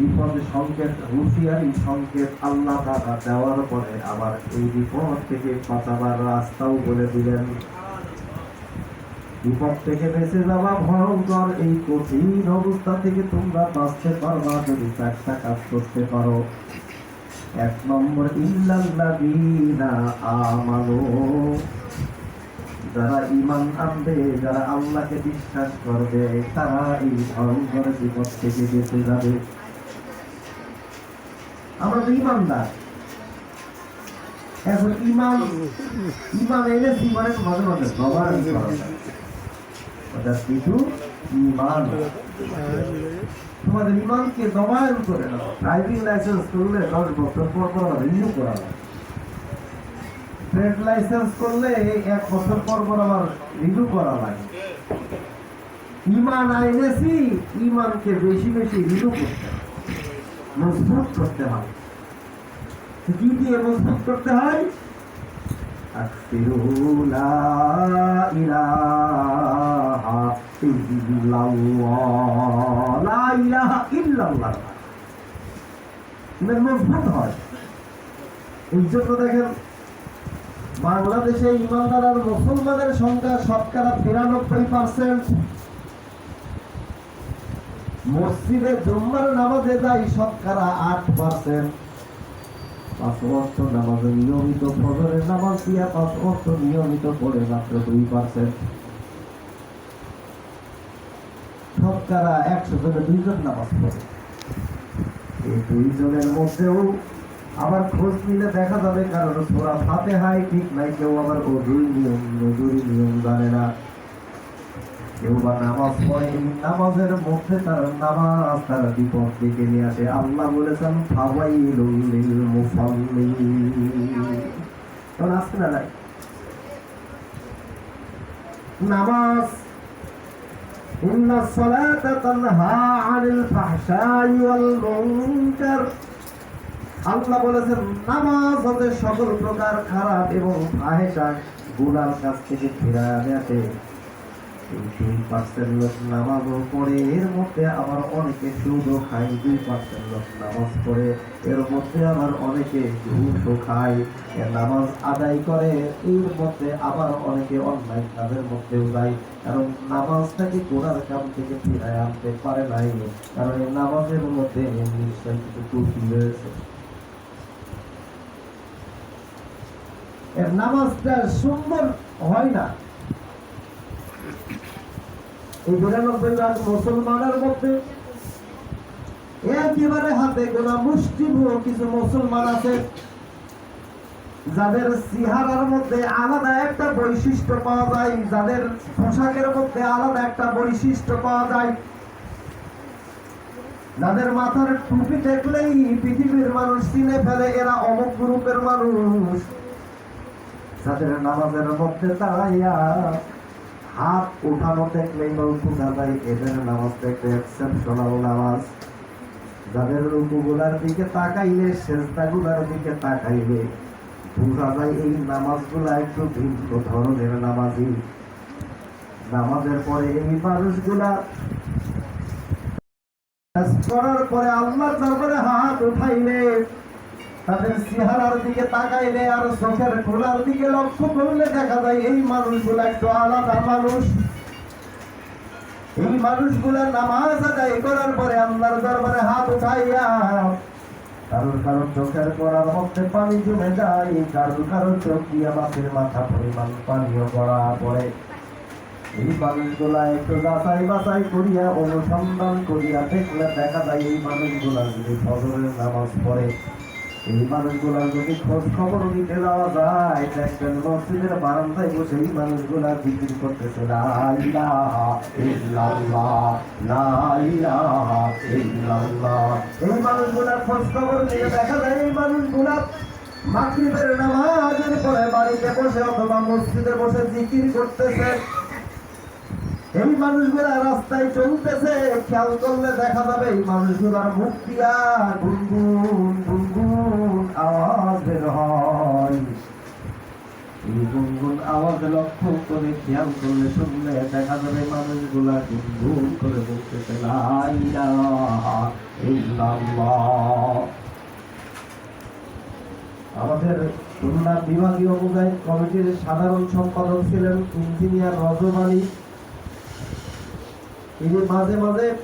বিপদ সংকেত হুঁশিয়ারি সংকেত আল্লাহ তারা দেওয়ার পরে আবার এই বিপদ থেকে বাঁচাবার রাস্তাও বলে দিলেন। বিপদ থেকে বেঁচে যাওয়া ভয়ঙ্কর, এই কঠিন অবস্থা থেকে তোমরা বাঁচতে পারবা যদি চারটা কাজ করতে পারো। এক নম্বর ইল্লাল্লাযীনা যারা ইমান আনবে, যারা আল্লাহকে বিশ্বাস করবে, তারা এই ভয়ঙ্কর বিপদ থেকে বেঁচে যাবে। আমরা তো ইমানদার। এখন ইমান ইমান এনেছি মানে মাঝে মাঝে ওটা কিছু ইমান। তোমাদের ইমানকে জমায়ন করে নাও। ড্রাইভিং লাইসেন্স করলে দশ বছর পর পর রিনিউ করা লাগে ট্রেড লাইসেন্স করলে এক বছর পর পর আবার রিনিউ করা লাগে ইমান আইনেছি, ইমানকে বেশি বেশি রিনিউ করতে হয়। মজবুত করতে হবে মজবুত করতে হয়। মজবুত হয়। এই জন্য দেখেন, বাংলাদেশে ইমানদার আর মুসলমানের সংখ্যা শতকরা তিরানব্বই পার্সেন্ট মসজিদে জুম্মার নামাজে যায় শতকরা আট পার্সেন্ট পাঁচ ওয়াক্ত নামাজে নিয়মিত ফজরের নামাজ দিয়া পাঁচ ওয়াক্ত নিয়মিত মাত্র দুই পার্সেন্ট শতকরা একশো জনে দুইজন নামাজ পড়ে। এই দুইজনের মধ্যেও আবার খোঁজ নিলে দেখা যাবে কারণ সোরা ফাতে হাই ঠিক নাই, কেউ আবার অজুরি নিয়ম নজুরি নিয়ম জানে না। কেউ বা নামাজ নামাজের মধ্যে তার নামাজ তার বিপদ ডেকে নিয়ে আসে। আল্লাহ বলেছেন নামাজ আল্লাহ বলেছেন, নামাজ হতে সকল প্রকার খারাপ এবং ফাহেসা গুনার কাছ থেকে ফিরে আসে। লোক নামাজও পড়ে, এর মধ্যে আবার অনেকে সুদও খায়। দুই লোক নামাজ পড়ে, এর মধ্যে আবার অনেকে ঘুষও খায়। নামাজ আদায় করে, এর মধ্যে আবার অনেকে অন্যায় কাজের মধ্যেও যায়। কারণ নামাজটাকে গোড়ার আনতে পারে নাই? কারণ নামাজের মধ্যে নিশ্চয় কিছু নামাজটা সুন্দর হয় না। যাদের চেহারার মধ্যে আলাদা একটা বৈশিষ্ট্য পাওয়া যায়, যাদের পোশাকের মধ্যে আলাদা একটা বৈশিষ্ট্য পাওয়া যায়। যাদের মাথার টুপি দেখলেই পৃথিবীর মানুষ চিনে ফেলে, এরা অমুক গ্রুপের মানুষ। যাদের নামাজের মধ্যে দাঁড়াইয়া হাত উঠানো দেখলেই বোঝা যায় এদের নামাজ দেখতে এক্সেপশনাল নামাজ। যাদের রুকুগুলার দিকে তাকাইলে, সেজদাগুলার দিকে তাকাইলে, বোঝা যায় এই নামাজগুলা একটু ভিন্ন ধরনের নামাজি। নামাজের পরে এই মানুষগুলা করার পরে আল্লাহর দরবারে হাত উঠাইলে তাদের চেহারার দিকে তাকাইলে আর চোখের খোলার দিকে লক্ষ্য করলে দেখা যায় এই মানুষগুলো একটু আলাদা মানুষ। এই মানুষগুলা নামাজ আদায় করার পরে আল্লাহর দরবারে হাত উঠাইয়া কারোর কারোর চোখের করার মধ্যে পানি জমে যায়, কারোর কারোর চোখ দিয়া মাছের মাথা পরিমাণ পানীয় করা পড়ে। এই মানুষগুলা একটু যাচাই বাছাই করিয়া, অনুসন্ধান করিয়া দেখলে দেখা যায় এই মানুষগুলা যদি ফজরের নামাজ পড়ে এই মানুষগুলার যদি খোঁজ খবর নিতে যাওয়া যায়, দেখবেন মসজিদের বারান্দায় বসে এই মানুষগুলা করতেছে। এই মানুষগুলার খোঁজ খবর নিয়ে দেখা যায়, এই মানুষগুলা মাগরিবের নামাজের পরে বাড়িতে বসে অথবা মসজিদে বসে জিকির করতেছে এই মানুষগুলা রাস্তায় চলতেছে, খেয়াল করলে দেখা যাবে এই মানুষগুলার মুখ দিয়া গুনগুন গুনগুন আওয়াজ বের হয়। এই গুনগুন আওয়াজ লক্ষ্য করে খেয়াল করলে শুনলে দেখা যাবে মানুষগুলা গুনগুন করে বলতেছে আমাদের খুলনা বিভাগীয় মুজাহিদ কমিটির সাধারণ সম্পাদক ছিলেন ইঞ্জিনিয়ার রজব তিনি মাঝে মাঝে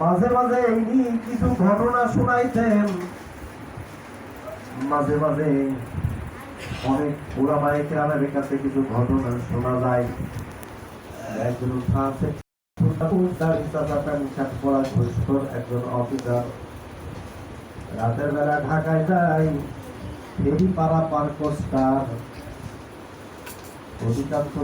মাঝে মাঝে ইনি কিছু ঘটনা শোনাইতেন। মাঝে মাঝে অনেক ওলামায়ে কেরামের কাছে কিছু ঘটনা শোনা যায়। একজন একজন অফিসার। রাতের বেলা ঢাকায় যায়, ফেরি পাড়া পার কোস্টার অধিকাংশ